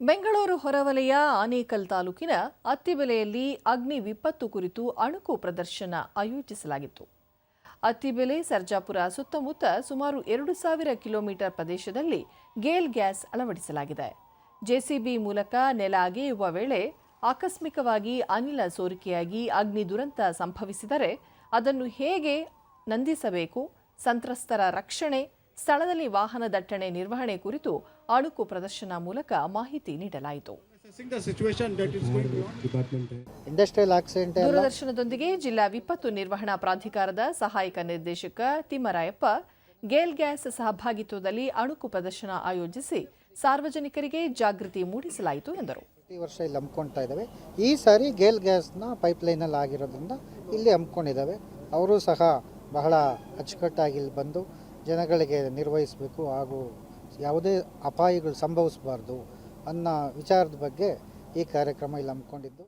ಬೆಂಗಳೂರು ಹೊರವಲಯ ಆನೇಕಲ್ ತಾಲೂಕಿನ ಅತ್ತಿಬೆಲೆಯಲ್ಲಿ ಅಗ್ನಿ ವಿಪತ್ತು ಕುರಿತು ಅಣುಕು ಪ್ರದರ್ಶನ ಆಯೋಜಿಸಲಾಗಿತ್ತು. ಅತ್ತಿಬೆಲೆ, ಸರ್ಜಾಪುರ ಸುತ್ತಮುತ್ತ ಸುಮಾರು ಎರಡು ಸಾವಿರ ಕಿಲೋಮೀಟರ್ ಪ್ರದೇಶದಲ್ಲಿ ಗೇಲ್ ಗ್ಯಾಸ್ ಅಳವಡಿಸಲಾಗಿದೆ. ಜೆಸಿಬಿ ಮೂಲಕ ನೆಲ ಅಗೆಯುವ ವೇಳೆ ಆಕಸ್ಮಿಕವಾಗಿ ಅನಿಲ ಸೋರಿಕೆಯಾಗಿ ಅಗ್ನಿ ದುರಂತ ಸಂಭವಿಸಿದರೆ ಅದನ್ನು ಹೇಗೆ ನಂದಿಸಬೇಕು? ಸಂತ್ರಸ್ತರ ರಕ್ಷಣೆ ಸ್ಥಳದಲ್ಲಿ ವಾಹನ ದಟ್ಟಣೆ ನಿರ್ವಹಣೆ ಕುರಿತು ಅಣುಕು ಪ್ರದರ್ಶನ ಮೂಲಕ ಮಾಹಿತಿ ನೀಡಲಾಯಿತು. ದೂರದರ್ಶನದೊಂದಿಗೆ ಜಿಲ್ಲಾ ವಿಪತ್ತು ನಿರ್ವಹಣಾ ಪ್ರಾಧಿಕಾರದ ಸಹಾಯಕ ನಿರ್ದೇಶಕ ತಿಮ್ಮರಾಯಪ್ಪ ಗೇಲ್ ಗ್ಯಾಸ್ ಸಹಭಾಗಿತ್ವದಲ್ಲಿ ಅಣುಕು ಪ್ರದರ್ಶನ ಆಯೋಜಿಸಿ ಸಾರ್ವಜನಿಕರಿಗೆ ಜಾಗೃತಿ ಮೂಡಿಸಲಾಯಿತು ಎಂದರು. ಪ್ರತಿ ವರ್ಷ ಇಲ್ಲಿ ಹಮ್ಮಿಕೊಳ್ತಾ ಇದ್ದಾವೆ ಈ ಸಾರಿ ಗೇಲ್ ಗ್ಯಾಸ್ನ ಪೈಪ್ಲೈನಲ್ಲಿ ಆಗಿರೋದ್ರಿಂದ ಇಲ್ಲಿ ಹಮ್ಮಿಕೊಂಡಿದ್ದಾವೆ ಅವರು ಸಹ ಬಹಳ ಅಚ್ಚುಕಟ್ಟಾಗಿ ಇಲ್ಲಿ ಬಂದು ಜನಗಳಿಗೆ ನಿರ್ವಹಿಸಬೇಕು ಹಾಗೂ ಯಾವುದೇ ಅಪಾಯಗಳು ಸಂಭವಿಸಬಾರ್ದು ಅನ್ನೋ ವಿಚಾರದ ಬಗ್ಗೆ ಈ ಕಾರ್ಯಕ್ರಮ ಇಲ್ಲಿ ಹಮ್ಮಿಕೊಂಡಿದ್ದು.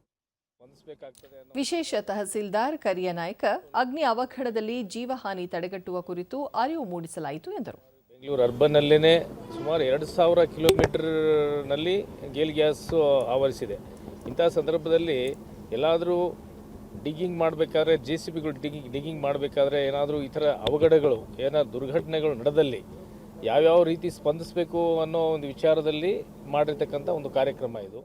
ವಿಶೇಷ ತಹಸೀಲ್ದಾರ್ ಕರಿಯ ನಾಯಕ ಅಗ್ನಿ ಅವಘಡದಲ್ಲಿ ಜೀವಹಾನಿ ತಡೆಗಟ್ಟುವ ಕುರಿತು ಅರಿವು ಮೂಡಿಸಲಾಯಿತು ಎಂದರು. ಬೆಂಗಳೂರು ಅರ್ಬನ್ನಲ್ಲೇ ಸುಮಾರು ಎರಡು ಸಾವಿರ ಕಿಲೋಮೀಟರ್ನಲ್ಲಿ ಗೇಲ್ ಗ್ಯಾಸ್ ಆವರಿಸಿದೆ. ಇಂಥ ಸಂದರ್ಭದಲ್ಲಿ ಎಲ್ಲಾದರೂ ಡಿಗ್ಗಿಂಗ್ ಮಾಡಬೇಕಾದ್ರೆ ಜೆ ಸಿ ಬಿಗಳು ಡಿಗ್ಗಿಂಗ್ ಡಿಗ್ಗಿಂಗ್ ಮಾಡಬೇಕಾದ್ರೆ ಏನಾದರೂ ಈ ಥರ ಅವಘಡಗಳು ಏನಾದ್ರು ದುರ್ಘಟನೆಗಳು ನಡೆದಲ್ಲಿ ಯಾವ್ಯಾವ ರೀತಿ ಸ್ಪಂದಿಸಬೇಕು ಅನ್ನೋ ಒಂದು ವಿಚಾರದಲ್ಲಿ ಮಾಡಿರ್ತಕ್ಕಂಥ ಒಂದು ಕಾರ್ಯಕ್ರಮ ಇದು.